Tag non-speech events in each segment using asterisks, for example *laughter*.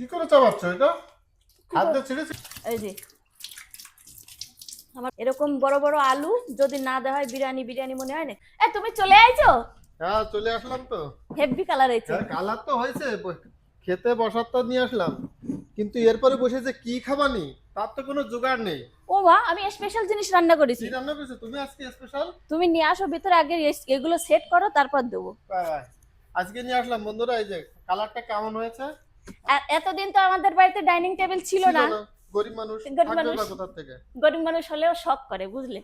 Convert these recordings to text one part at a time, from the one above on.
কি করে চাবাচ্ছ এটা? হাত দিয়ে ছিঁড়েছি এই যে। আমার এরকম বড় বড় আলু যদি না দেওয়া হয় বিরিয়ানি বিরিয়ানি মনে হয় না? এ তুমি চলে আইছো? হ্যাঁ চলে আসলাম তো। হেভি কালার হয়েছে। হ্যাঁ, কালার তো হয়েছে খেতে বসার তো নিয়ে আসলাম। কিন্তু এরপরে বসেছে কি খাবানি তার তো কোনো জোগাড় নেই। ও মা আমি স্পেশাল জিনিস রান্না করেছি। রান্না করেছ? তুমি আজকে স্পেশাল তুমি নিয়ে আসো ভিতরে আগে এগুলো সেট করো তারপর দেবো। আজকে নিয়ে আসলাম বন্ধুরা এই যে কালারটা কেমন হয়েছে? এতদিন তো আমাদের বাড়িতে ডাইনিং টেবিল ছিল না। গরিব মানুষ থেকে? গরিব হলেও শখ করে বুঝলে?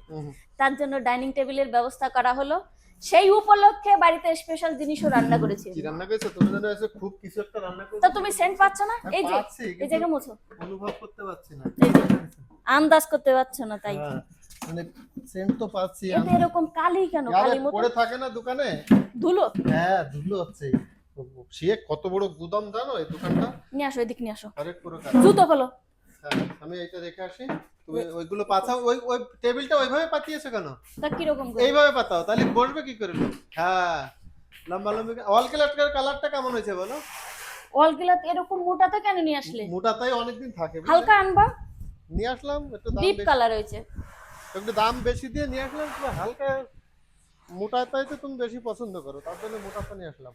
তার জন্য ডাইনিং টেবিলের ব্যবস্থা করা হলো। সেই উপলক্ষে বাড়িতে স্পেশাল জিনিসও রান্না করেছি। কি রান্না করেছ? তুমি জানো এসে খুব কিছু একটা রান্না তো তুমি সেন্ট পাচ্ছ না? হ্যাঁ, এই যে এই জায়গা মুছো। অনুভব করতে পারছি না। আন্দাজ করতে পারছ না তাই। হ্যাঁ, মানে সেন্ট তো পাচ্ছি এতে এরকম কালি কেন? কালি মতো পড়ে থাকে না দোকানে? ধুলো? হ্যাঁ ধুলো হচ্ছে। সে কত বড় গুদাম জানো এই দোকানটা? নিয়ে আসো এদিক নিয়ে আসো। আরেক পুরো কাজ জুতো খোলো। হ্যাঁ, আমি এইটা রেখে আসি। তুমি ওইগুলো পাতাও ওই ওই টেবিলটা ওইভাবে পাতিয়েছো কেন? তা কীরকম করে? এইভাবে পাতাও তাহলে বসবে কি করে? হ্যাঁ লম্বা লম্বি অল কালার কালারটা কেমন হয়েছে বলো? অল গিলাত এরকম মোটাতে কেন নিয়ে আসলে? মোটাতাই অনেকদিন থাকে হালকা আনবা। নিয়ে আসলাম একটু দাম ডিপ কালার হয়েছে। একটু দাম বেশি দিয়ে নিয়ে আসলাম হালকা মোটাতাই তো তুমি বেশি পছন্দ করো তার জন্য মোটাতা নিয়ে আসলাম।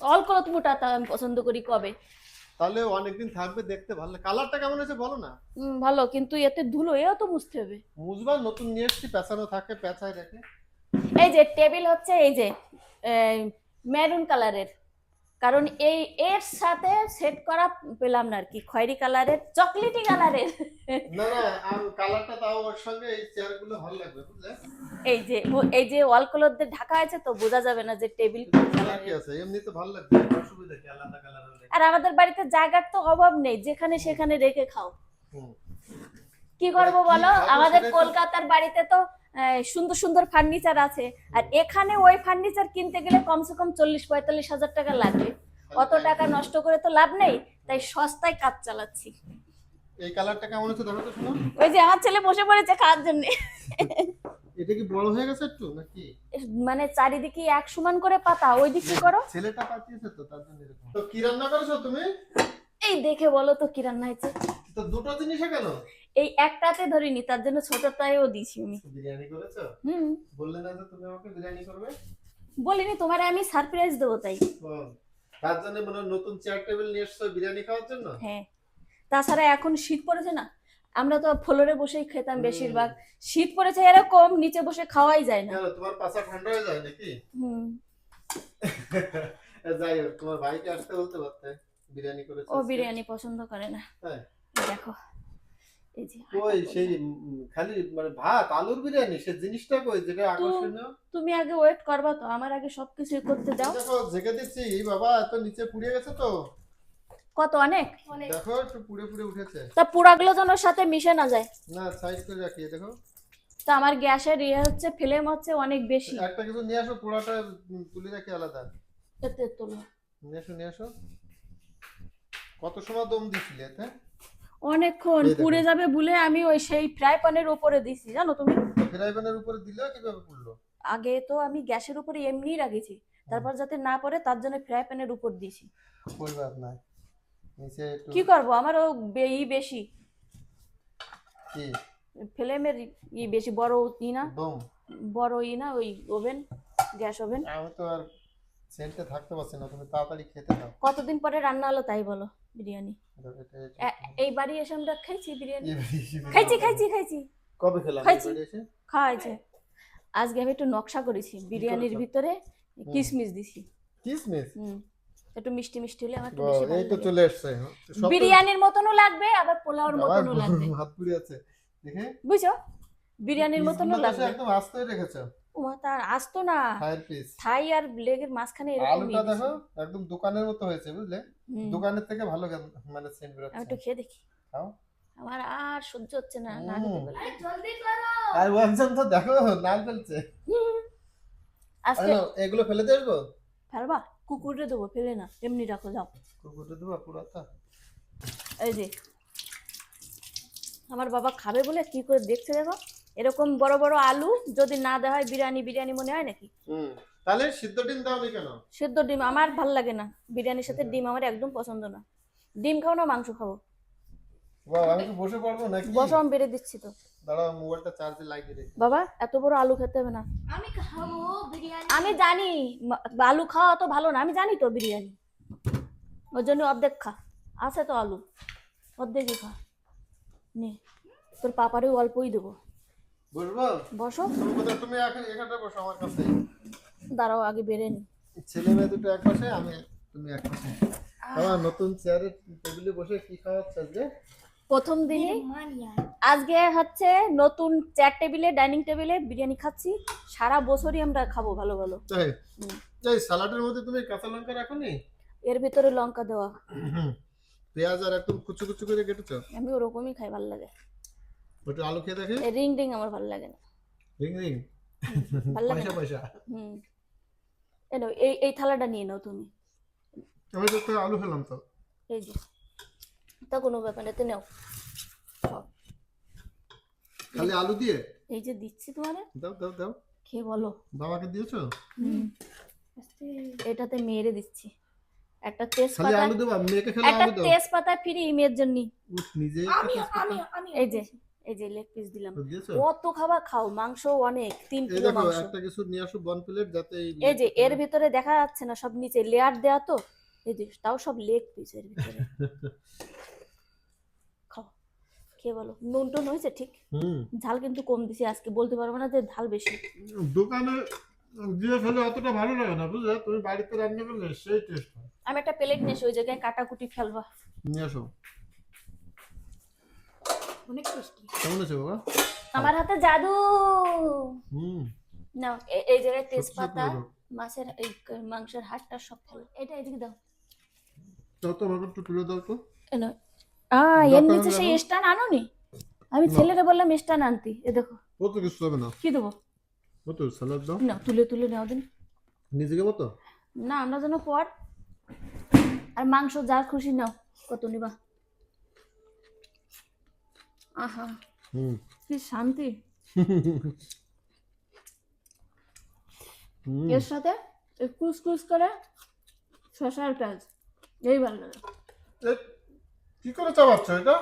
অল কলত মোটাতা আমি পছন্দ করি কবে? তাহলে অনেকদিন থাকবে দেখতে ভালো কালারটা কেমন হয়েছে বলো না? হুম, ভালো কিন্তু এতে ধুলো এও তো মুছতে হবে। মুজবা নতুন নিয়ে এসছি পেঁচানো থাকে পেঁচায় রেখে। এই যে টেবিল হচ্ছে এই যে মেরুন কালারের কারণ এই এর সাথে সেট করা পেলাম না আর কি খয়েরি কালারের চকলেটি কালারের। না না কালারটা তাও ওর সঙ্গে এই চেয়ারগুলো ভালো লাগবে বুঝলে? এই যে এই যে ওয়াল কলর দিয়ে ঢাকা আছে তো বোঝা যাবে না যে টেবিল কালার কি আছে এমনি তো ভালো লাগবে অসুবিধা কি আলাদা কালার আর আমাদের বাড়িতে জায়গার তো অভাব নেই যেখানে সেখানে রেখে খাও। কি করব বলো? আমাদের কলকাতার বাড়িতে তো সুন্দর সুন্দর ফার্নিচার আছে। আর এখানে ওই ফার্নিচার কিনতে গেলে কমসে কম চল্লিশ পঁয়তাল্লিশ হাজার টাকা লাগবে। অত টাকা নষ্ট করে তো লাভ নেই তাই সস্তায় কাজ চালাচ্ছি। এই কালারটা কেমন হচ্ছে দেখো তো শোনো। ওই যে আমার ছেলে বসে পড়েছে খাওয়ার জন্য। এটা কি বড় হয়ে গেছে একটু নাকি? মানে চারিদিকে এক সমান করে পাতা ওই দিক কি করো? ছেলেটা পাঠিয়েছে তো তার জন্য এরকম। তো কি রান্না করেছ তুমি? এই দেখে বলো তো কি রান্না হয়েছে। তো দুটো জিনিসে কেন? এই একটাতে ধরিনি তার জন্য ছোটটাও দিছি আমি। বিরিয়ানি করেছ? হুম। বললে না যে তুমি আমাকে বিরিয়ানি করবে? বলিনি তোমার আমি সারপ্রাইজ দেবো তাই। তার জন্য মনে নতুন চেয়ার টেবিল নিয়ে এসছো বিরিয়ানি খাওয়ার জন্য? হ্যাঁ। তাছাড়া এখন শীত পড়েছে না? আমরা তো ফ্লোরে বসেই খেতাম বেশিরভাগ। শীত পড়েছে এরকম নিচে বসে খাওয়াই যায় না। তোমার পাশা ঠান্ডা হয়ে যায় নাকি? হুম। *laughs* যাই হোক তোমার ভাইকে আসতে বলতে পারতে বিরিয়ানি করেছে ও বিরিয়ানি পছন্দ করে না। হ্যাঁ। দেখো। এই যে কই সেই খালি মানে ভাত আলুর বিরিয়ানি সে জিনিসটা কই? যেটা আকর্ষণীয়? তুমি আগে ওয়েট করবা তো আমার আগে সবকিছু করতে দাও দেখো ঝেঁকে দিচ্ছি বাবা এত নিচে পুড়ে গেছে তো। কত অনেক? দেখো একটু পুড়ে পুড়ে উঠেছে। তা পোড়াগুলো যেন সাথে মিশে না যায়। না সাইড করে রাখি দেখো। তা আমার গ্যাসের ইয়ে হচ্ছে ফ্লেম হচ্ছে অনেক বেশি। একটা কিছু নিয়ে আসো পোড়াটা তুলে রাখি আলাদা। এতে তোলো। নিয়ে আসো নিয়ে আসো। কত সময় দম দিছিলে এতে অনেকক্ষণ পুড়ে যাবে বলে আমি ওই সেই ফ্রাই প্যানের উপরে দিছি জানো তুমি? ফ্রাই প্যানের উপরে দিলে কীভাবে পুড়লো? আগে তো আমি গ্যাসের উপরে এমনিই রাখেছি তারপর যাতে না পড়ে তার জন্য ফ্রাই প্যানের উপর দিছি। কই বাপ নাই। নিচে একটু কি করব? আমারও বে- ই বেশি। কি? ফ্লেমের ই বেশি বড় ই না? বড় ই না ওই ওভেন গ্যাস ওভেন। আমি তো আর সেন্টে থাকতে পারছি না তুমি তাড়াতাড়ি খেতে দাও। কতদিন পরে রান্না হলো তাই বলো বিরিয়ানি। এই বাড়ি এসে আমরা খাইছি বিরিয়ানি। খাইছি খাইছি খাইছি। কবে খেলাম খাইছি। বাড়ি আজকে আমি একটু নকশা করেছি বিরিয়ানির ভিতরে কিশমিশ দিছি। কিসমিস? হুম একটু মিষ্টি মিষ্টি হলে আমার একটু বেশি ভালো এই তো চলে তো- বিরিয়ানির মতনও লাগবে আবার পোলাওর মতনও লাগবে। হাত পুড়ে আছে। দেখে। বুঝছ? বিরিয়ানির মতনও লাগবে। একদম আস্তে রেখেছো। ওমা তার আসতো না। ফায়ার পিস থাই আর লেগের মাঝখানে এরকম আলুটা দেখো একদম দোকানের মতো হয়েছে বুঝলে? দোকানের থেকে ভালো মানে সেন্ট আমি একটু খেয়ে দেখি। খাও। আমার আর সহ্য হচ্ছে না না হুম। খেতে আর ওয়ানজন তো দেখো নাল ফেলছে। *laughs* আজকে এগুলো ফেলে ফেলবা? কুকুরে দেবো ফেলে না। এমনি রাখো যাও। কুকুরটা দেবো পুরাটা। এই যে আমার বাবা খাবে বলে কি করে দেখছে দেখো? এরকম বড় বড় আলু যদি না দেওয়া হয় বিরিয়ানি বিরিয়ানি মনে হয় নাকি? তাহলে সিদ্ধ ডিম দাও কেন? সেদ্ধ ডিম আমার ভালো লাগে না। বিরিয়ানির সাথে ডিম আমার একদম পছন্দ না। ডিম খাও না মাংস খাব। বাবা আমি কি বসে পড়ব নাকি? বসো আমি বেড়ে দিচ্ছি তো। দাঁড়াও মোবাইলটা চার্জে লাগিয়ে রেখে বাবা এত বড় আলু খেতে হবে না। আমি খাব বিরিয়ানি। আমি জানি আলু খাওয়া তো ভালো না আমি জানি তো বিরিয়ানি। ওর জন্য অর্ধেক খা। আছে তো আলু। অর্ধেকই খা। নে তোর পাপারও অল্পই দেবো। বসবো বসো। তুমি কোথায় তুমি এখন এখানটা বসো আমার কাছে। দাঁড়াও আগে বেড়ে নি। ছেলে মেয়ে দুটো এক পাশে আমি তুমি এক পাশে আমার নতুন চেয়ারে টেবিলে বসে কি খাওয়াচ্ছে আজকে? প্রথম দিনই আজকে হচ্ছে নতুন চেয়ার টেবিলে ডাইনিং টেবিলে বিরিয়ানি খাচ্ছি। সারা বছরই আমরা খাব ভালো ভালো। তাই? সালাডের মধ্যে তুমি কাঁচা লঙ্কা রাখো নি? এর ভিতরে লঙ্কা দেওয়া। পেঁয়াজ আর একদম কুচু কুচু করে কেটেছো? আমি ওরকমই খাই ভালো লাগে। ওটা আলু খেয়ে দেখে? রিং রিং আমার ভালো লাগে না। Ring ring? পয়সা পয়সা। হুম। এই এই এই থালাটা নিয়ে নাও তুমি। আমি তো একটা আলু খেলাম তো। এই যে তা কোনো ব্যাপার না নাও। খালি আলু দিয়ে? এই যে দিচ্ছি তোমারে। দাও দাও দাও। খেয়ে বলো। বাবাকে দিয়েছ? হুম। এটাতে মেরে দিচ্ছি। একটা খালি তেজপাতা আলু দেবা মেয়েকে খেলে আলু দাও। একটা তেজপাতা ফ্রি মেয়ের জন্য। নিজে আমি আমি আমি। এই যে এই যে লেগ পিস দিলাম। কত খাবার খাও? মাংস অনেক তিন কিলো মাংস। একটা কিছু নিয়ে আসো বন প্লেট যাতে এই যে এর ভিতরে দেখা যাচ্ছে না সব নিচে লেয়ার দেওয়া তো। এই যে তাও সব লেগ পিস এর ভিতরে। *laughs* খাও। খেয়ে বলো। নুন টুন হয়েছে ঠিক? হুম। ঝাল কিন্তু কম দিছি আজকে বলতে পারব না যে ঝাল বেশি। দোকানে দিয়ে খেলে অতটা ভালো লাগে না বুঝলে? তুমি বাড়িতে রান্না করলে সেই টেস্ট আমি একটা প্লেট নিয়ে ওই জায়গায় কাটাকুটি ফেলবা। নিয়ে আসো। অনেক টেস্টি কেমন আছে বাবা? আমার হাতে জাদু। হুম। নাও এই জায়গায় তেজপাতা মাছের এই মাংসের হাড়টা সব ফেলো এটা এদিকে দাও। দাও তো একটু তুলে দাও তো। নাও। আহ এর নিচে সেই। স্টান আনোনি? আমি না। ছেলেরে বললাম স্টান আনতি। এ দেখো। ও তো কিছু হবে না। কি দেবো? ও তো স্যালাড দাও। না তুলে তুলে নাও দিন। নিজেকে মতো না আমরা যেন পর। আর মাংস যা খুশি নাও। কত নিবা? আহা। হুম। কি শান্তি। এর সাথে এই কুচকুচ করে শশার পেঁয়াজ। এই ভালো লাগে। কি করে চাবাচ্ছ এটা?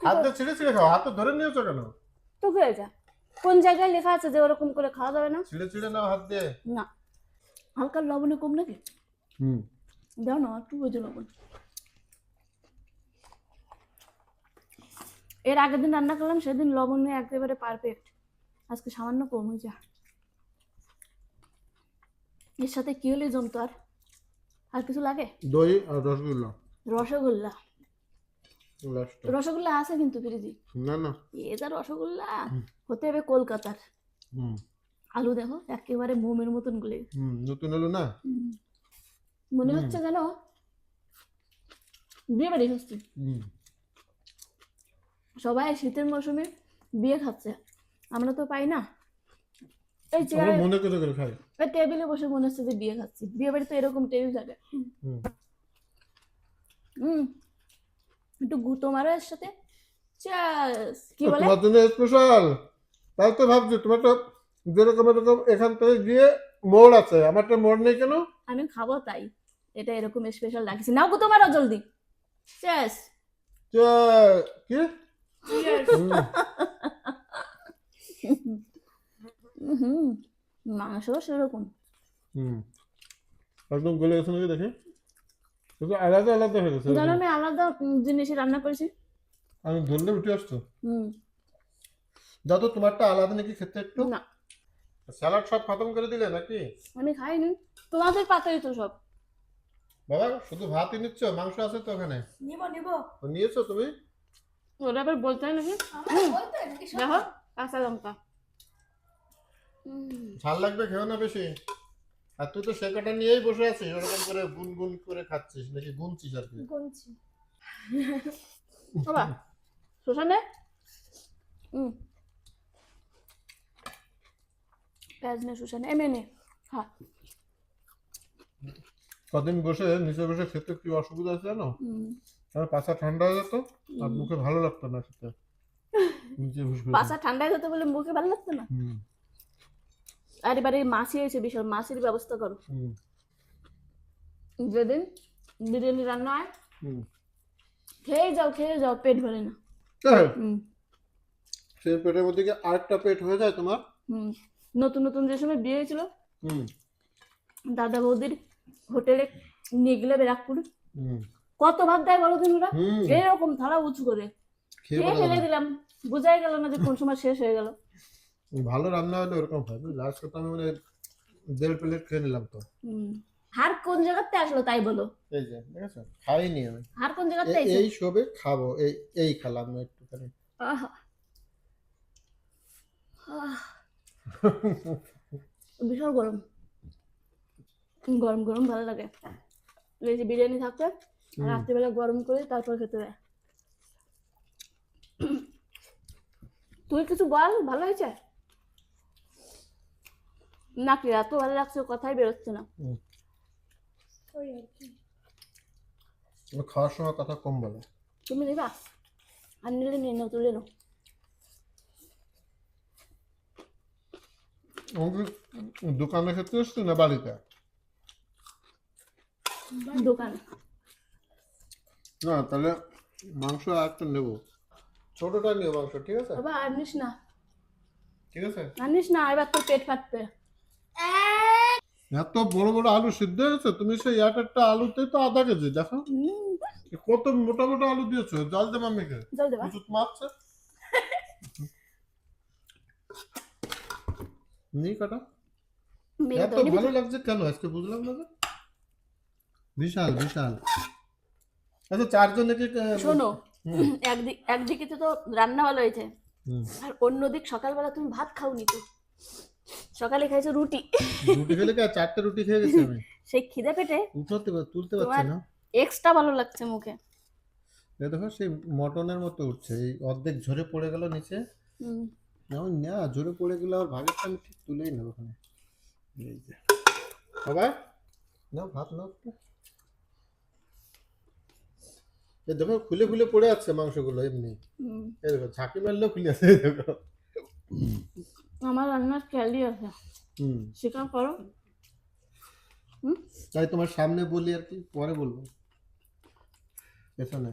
হাত দিয়ে ছিঁড়ে ছিঁড়ে খাও হাতে ধরে নিয়েছো কেন? তো হয়েছে কোন জায়গায় লেখা আছে যে ওরকম করে খাওয়া যাবে না? ছিঁড়ে ছিঁড়ে নাও হাত দিয়ে। না। হালকা লবণে কম নাকি? হুম। দাও না একটু বুঝে লবণ। এর আগের দিন রান্না করলাম সেদিন লবণে একেবারে পারফেক্ট আজকে সামান্য কম হয়ে যা এর সাথে কি হলে জমতো আর? আর কিছু লাগে? দই আর রসগোল্লা। রসগোল্লা। রসগোল্লা আছে কিন্তু ফ্রিজি। না না। এ যা রসগোল্লা। হতে হবে কলকাতার। আলু দেখো একেবারে মোমের মতন গুলে। নতুন এলো না? মনে হচ্ছে যেন বিয়ে বাড়ি হচ্ছে। হুম। সবাই শীতের মৌসুমে বিয়ে খাচ্ছে। আমরা তো পাই না। এই চেয়ারে মনে করে করে খাই। ওই টেবিলে বসে মনে হচ্ছে যে বিয়ে খাচ্ছি। বিয়ে বাড়ি তো এরকম টেবিল থাকে। হুম। একটু গুঁতো মারো এর সাথে। কি বলে? তোমার জন্য স্পেশাল তাই তো ভাবছি তোমার তো যেরকম এরকম এখান থেকে গিয়ে মোড় আছে। আমারটা মোড় নেই কেন? আমি খাব তাই। এটা এরকম স্পেশাল রাখছি নাও গুঁতো মারো জলদি। চেস কি? হুম, মাংস সেরকম। হুম। একদম গলে গেছে নাকি দেখি? আলাদা আলাদা হয়ে গেছে। জানো আমি আলাদা জিনিসে রান্না করেছি। আমি ধরলে উঠে আসছো হুম। দাদু তোমারটা আলাদা নাকি খেতে একটু? না। স্যালাড সব খতম করে দিলে নাকি? আমি খাইনি। তোমাদের পাতাই তো সব। বাবা শুধু ভাতই নিচ্ছ? মাংস আছে তো ওখানে? নিব নিব। নিয়েছো তুমি? ওরা আবার বলতে হয় নাকি? দেখো কাঁচা লঙ্কা। ঝাল লাগবে? খেও না বেশি? আর তুই তো শেখাটা নিয়েই বসে আছিস ওরকম করে গুন গুন করে খাচ্ছিস নাকি গুনছিস আর কি? গুনছি। বাবা শোষণে? হুম। পেঁয়াজ নে শোষণে। এমনি নে হ্যাঁ কদিন বসে নিচে বসে খেতে কি অসুবিধা আছে জানো? হুম। আমার পাশা ঠান্ডা হয়ে যেত আর মুখে ভালো লাগতো না বসে। পাশা ঠান্ডায় হতে বলে মুখে ভালো লাগতো না। আর এবারে মাছি হয়েছে বিশাল মাছের ব্যবস্থা করো। যেদিন বিরিয়ানি রান্না হয় খেয়ে যাও খেয়ে যাও পেট ভরে না? সেই পেটের মধ্যে কি আরেকটা পেট হয়ে যায় তোমার? নতুন নতুন যে সময় বিয়ে হয়েছিল দাদা বৌদির হোটেলে নিয়ে গেলে ব্যারাকপুর। হুম। কত ভাত দেয় বলো তুমি ওরা এরকম থালা উঁচু করে। খেয়ে ফেলে। দিলাম। বোঝাই গেল না যে কোন সময় শেষ হয়ে গেল। ভালো রান্না হলে ওরকম হয় লাস্ট তো আমি মানে দেড় প্লেট খেয়ে নিলাম তো। হার কোন জায়গাতে আসলো তাই বলো। এই যে আছে খাইনি আমি। হার কোন জায়গাতে এই সবে খাব এই এই খেলাম একটুখানি। বিশাল গরম। গরম গরম ভালো লাগে। এই যে বিরিয়ানি থাকতে হুম। রাত্রিবেলা গরম করে তারপর খেতে দেয়। তুই কিছু বল ভালো হয়েছে? নাকি এত ভালো লাগছে কথাই বেরোচ্ছে না? খাওয়ার সময় কথা কম বলে। তুমি নিবা? আর নিলে নিয়ে নাও তুলে নাও। দোকানে খেতে এসছি না বাড়িতে? দোকানে। না তাহলে মাংস একটা নেব। ছোটটা নিও মাংস ঠিক আছে? বাবা আর নিস না। ঠিক আছে? আর নিস না এবার তোর পেট ফাটবে। এত বড় বড় আলু সিদ্ধ হয়েছে তুমি সেই এক একটা আলুতে তো আধা কেজি দেখো। কত মোটা মোটা আলু দিয়েছ জল দে মাম্মিকে জল দেবা। মারছে নি কাটা। এত ভালো লাগছে কেন? আজকে বুঝলাম না বিশাল বিশাল। আচ্ছা চারজনকে শোনো একদিক একদিকে তো রান্না ভালো হয়েছে। আর অন্যদিক সকালবেলা তুমি ভাত খাওনি তো। সকালে খাইছো রুটি। রুটি খেলে কি চারটে রুটি খেয়ে গেছি আমি? সেই খিদে পেটে উঠাতে তুলতে পারছি না। এক্সট্রা ভালো লাগছে মুখে। দেখো সেই মটনের মতো উঠছে এই অর্ধেক ঝরে পড়ে গেল নিচে। হুম, না না ঝরে পড়ে গেলে আর ভাগেরটা আমি ঠিক তুলেই নেব ওখানে। এই যে। বাবা নাও ভাত। এই দেখো খুলে খুলে পড়ে আছে মাংসগুলো এমনি। এই দেখো ঝাঁকি মারলেও খুলে আছে দেখো। আমার রান্নার ক্যালি আছে। হুম। স্বীকার করো। তাই তোমার সামনে বলি আর কি পরে বলব। পেছনে